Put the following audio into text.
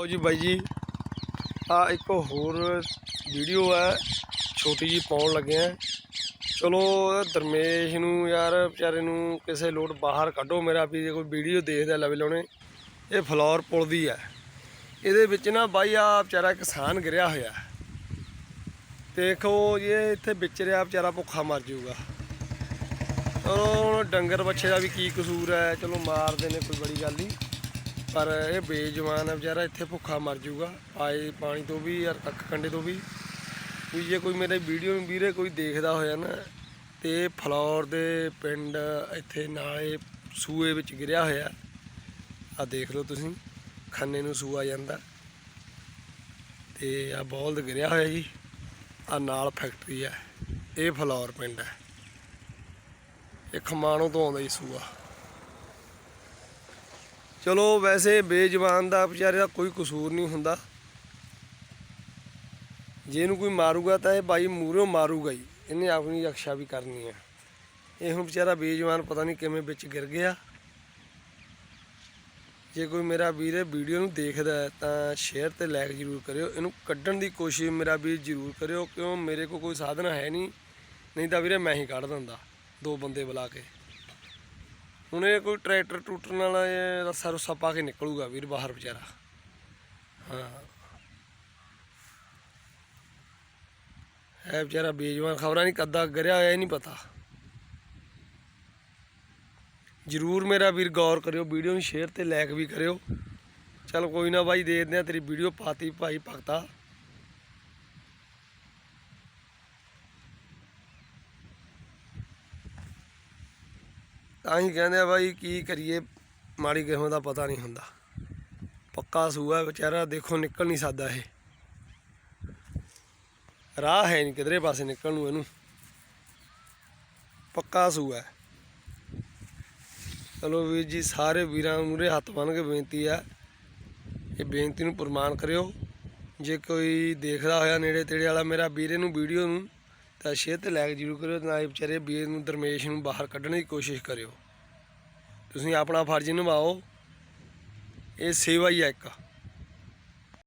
ਲਓ ਜੀ ਬਾਈ ਜੀ ਆ ਇੱਕ ਹੋਰ ਵੀਡੀਓ ਹੈ, ਛੋਟੀ ਜੀ ਪਾਉਣ ਲੱਗੇ ਆ ਚਲੋ, ਦਰਮੇਸ਼ ਨੂੰ ਯਾਰ ਵਿਚਾਰੇ ਨੂੰ ਕਿਸੇ ਲੋਟ ਬਾਹਰ ਕੱਢੋ ਮੇਰਾ ਵੀ, ਜੇ ਕੋਈ ਵੀਡੀਓ ਦੇਖਦਾ ਲਵੇ ਲਾਉਣੇ। ਇਹ ਫਲੋਰ ਪੁਲ ਦੀ ਹੈ। ਇਹਦੇ ਵਿੱਚ ਨਾ ਬਾਈ ਆ ਵਿਚਾਰਾ ਕਿਸਾਨ ਗਿਰਿਆ ਹੋਇਆ ਦੇਖੋ ਇਹ ਇੱਥੇ ਵਿਚ ਰਿਹਾ, ਵਿਚਾਰਾ ਭੁੱਖਾ ਮਰ ਜਾਊਗਾ। ਚਲੋ, ਹੁਣ ਡੰਗਰ ਬੱਚੇ ਦਾ ਵੀ ਕੀ ਕਸੂਰ ਹੈ, ਚਲੋ ਮਾਰਦੇ ਨੇ, ਕੋਈ ਬੜੀ ਗੱਲ ਨਹੀਂ। ਪਰ ਇਹ ਬੇਜਵਾਨ ਹੈ, ਵਿਚਾਰਾ ਇੱਥੇ ਭੁੱਖਾ ਮਰ ਜਾਊਗਾ। ਆਏ ਪਾਣੀ ਤੋਂ ਵੀ ਯਾਰ ਅੱਖ ਕੰਡੇ ਤੋਂ ਵੀ। ਵੀ ਜੇ ਕੋਈ ਮੇਰੇ ਵੀਡੀਓ ਨੂੰ ਵੀਰੇ ਕੋਈ ਦੇਖਦਾ ਹੋਇਆ ਨਾ, ਤੇ ਇਹ ਫਲੌਰ ਦੇ ਪਿੰਡ ਇੱਥੇ ਨਾਲੇ ਸੂਏ ਵਿੱਚ ਗਿਰਿਆ ਹੋਇਆ। ਆ ਦੇਖ ਲਓ ਤੁਸੀਂ, ਖੰਨੇ ਨੂੰ ਸੂਆ ਜਾਂਦਾ। ਤੇ ਆ ਬੋਲਦ ਗਿਰਿਆ ਹੋਇਆ ਜੀ। ਆ ਨਾਲ ਫੈਕਟਰੀ ਹੈ। ਇਹ ਫਲੌਰ ਪਿੰਡ ਹੈ। ਇਹ ਖਮਾਣੋਂ ਤੋਂ ਆਉਂਦਾ ਜੀ ਸੂਆ। ਚਲੋ ਵੈਸੇ ਬੇਜ਼ਬਾਨ ਦਾ ਵਿਚਾਰੇ ਦਾ ਕੋਈ ਕਸੂਰ ਨਹੀਂ ਹੁੰਦਾ। ਜੇ ਇਹਨੂੰ ਕੋਈ ਮਾਰੂਗਾ ਤਾਂ ਇਹ ਭਾਈ ਮੂਹਰੋਂ ਮਾਰੂਗਾ ਹੀ। ਇਹਨੇ ਆਪਣੀ ਰਕਸ਼ਾ ਵੀ ਕਰਨੀ ਹੈ ਇਹ ਹੁਣ ਵਿਚਾਰਾ ਬੇਜ਼ਬਾਨ ਪਤਾ ਨਹੀਂ ਕਿਵੇਂ ਵਿੱਚ ਗਿਰ ਗਿਆ। ਜੇ ਕੋਈ ਮੇਰਾ ਵੀਰ ਇਹ ਵੀਡੀਓ ਨੂੰ ਦੇਖਦਾ ਹੈ ਤਾਂ ਸ਼ੇਅਰ ਤੇ ਲਾਈਕ ਜ਼ਰੂਰ ਕਰਿਓ। ਇਹਨੂੰ ਕੱਢਣ ਦੀ ਕੋਸ਼ਿਸ਼ ਮੇਰਾ ਵੀਰ ਜ਼ਰੂਰ ਕਰਿਓ। ਕਿਉਂ? ਮੇਰੇ ਕੋਲ ਕੋਈ ਸਾਧਨ ਹੈ ਨਹੀਂ। ਨਹੀਂ ਤਾਂ ਵੀਰੇ ਮੈਂ ਹੀ ਕੱਢ ਦਿੰਦਾ। ਦੋ ਬੰਦੇ ਬੁਲਾ ਕੇ। ਹੁਣ ਇਹ ਕੋਈ ਟਰੈਕਟਰ ਟੂਟਰ ਨਾਲ ਇਹ ਰੱਸਾ ਰੁੱਸਾ ਪਾ ਕੇ ਨਿਕਲੂਗਾ ਵੀਰ ਬਾਹਰ ਵਿਚਾਰਾ। ਹਾਂ। ਇਹ ਵਿਚਾਰਾ ਬੇਜਵਾਨ, ਖਬਰਾਂ ਨਹੀਂ ਕੱਦਾ, ਗਰਿਆ ਹੋਇਆ, ਇਹ ਨਹੀਂ ਪਤਾ। ਜਰੂਰ ਮੇਰਾ ਵੀਰ ਗੌਰ ਕਰਿਓ, ਵੀਡੀਓ ਨੂੰ ਸ਼ੇਅਰ ਤੇ ਲਾਈਕ ਵੀ ਕਰਿਓ। ਚਲ ਕੋਈ ਨਾ ਬਾਈ ਦੇ ਦਿੰਦੇ ਆ ਤੇਰੀ ਵੀਡੀਓ ਪਾਤੀ ਭਾਈ ਭਗਤਾ। ਤਾਂ ਹੀ ਕਹਿੰਦੇ ਆ ਬਾਈ, ਕੀ ਕਰੀਏ? ਮਾੜੀ ਕਿਸਮ ਦਾ ਪਤਾ ਨਹੀਂ ਹੁੰਦਾ। ਪੱਕਾ ਸੂਆ ਵਿਚਾਰਾ ਦੇਖੋ ਨਿਕਲ ਨਹੀਂ ਸਕਦਾ ਇਹ। ਰਾਹ ਹੈ ਨਹੀਂ ਕਿਧਰੇ ਪਾਸੇ ਨਿਕਲਣ ਨੂੰ ਇਹਨੂੰ। ਪੱਕਾ ਸੂਆ ਹੈ। ਚਲੋ ਵੀਰ ਜੀ, ਸਾਰੇ ਵੀਰਾਂ ਮੂਰੇ ਹੱਥ ਬੰਨ ਕੇ ਬੇਨਤੀ ਹੈ, ਇਹ ਬੇਨਤੀ ਨੂੰ ਪ੍ਰਮਾਣ ਕਰਿਓ। ਜੇ ਕੋਈ ਦੇਖਦਾ ਹੋਇਆ ਨੇੜੇ ਤੇੜੇ ਵਾਲਾ ਮੇਰਾ ਵੀਰੇ ਨੂੰ ਵੀਡੀਓ ਨੂੰ ਤਾਂ ਸ਼ੇਅਰ ਤੇ ਲਾਈਕ ਜ਼ਰੂਰ ਕਰਿਓ ਨਾ ਇਹ ਵਿਚਾਰੇ ਵੀਰ ਨੂੰ ਦਰਮੇਸ਼ ਨੂੰ ਬਾਹਰ ਕੱਢਣ ਦੀ ਕੋਸ਼ਿਸ਼ ਕਰਿਓ। ਤੁਸੀਂ ਆਪਣਾ ਫਰਜ਼ ਨਿਭਾਓ। ਇਹ ਸੇਵਾ ਹੀ ਹੈ ਇੱਕ।